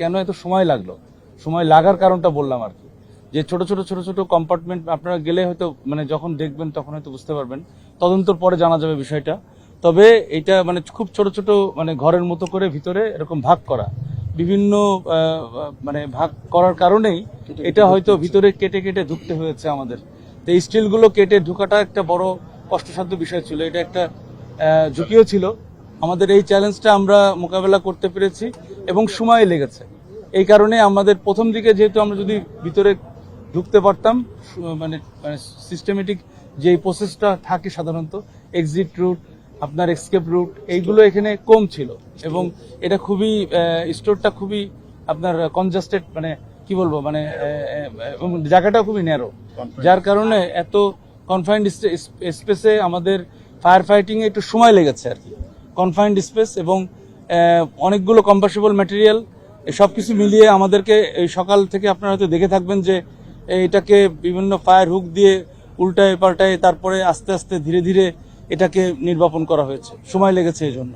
কেন এত সময় লাগল? সময় লাগার কারণটা বললাম আর কি। যে ছোট ছোট ছোট ছোট কম্পার্টমেন্ট আপনারা গেলে হয়তো মানে যখন দেখবেন তখন হয়তো বুঝতে পারবেন। তদন্তর পরে জানা যাবে বিষয়টা। তবে এটা মানে খুব ছোট ছোট মানে ঘরের মতো করে ভিতরে এরকম ভাগ করা। বিভিন্ন মানে ভাগ করার কারণেই এটা হয়তো ভিতরে কেটে কেটে ঢুকতে হয়েছে আমাদের। তো এই স্টিলগুলো কেটে ঢুকাটা একটা বড় কষ্টসাধ্য বিষয় ছিল। এটা একটা ঝুঁকিও ছিল। আমাদের এই চ্যালেঞ্জটা আমরা মোকাবেলা করতে পেরেছি। এবং সময় লেগেছে। এই কারণে আমাদের প্রথম দিকে যেহেতু আমরা যদি ভিতরে ঢুকতে পারতাম মানে মানে সিস্টেমেটিক যে প্রসেসটা থাকে সাধারণত এক্সিট রুট আপনার এক্সকেপ রুট এইগুলো এখানে কম ছিল এবং এটা খুবই স্টোরটা খুবই আপনার কনজাস্টেড মানে কি বলব মানে জায়গাটা খুবই ন্যারো যার কারণে এত কনফাইন্ড স্পেসে আমাদের ফায়ার ফাইটিংয়ে একটু সময় লেগেছে আর কি। কনফাইন্ড স্পেস এবং অনেকগুলো কম্পাসেবল ম্যাটেরিয়াল সব কিছু মিলিয়ে আমাদেরকে এই সকাল থেকে আপনারা হয়তো দেখে থাকবেন যে এটাকে বিভিন্ন ফায়ার হুক দিয়ে উল্টায় পাল্টায় তারপরে আস্তে আস্তে ধীরে ধীরে এটাকে নির্বাপন করা হয়েছে। সময় লেগেছে এই জন্য।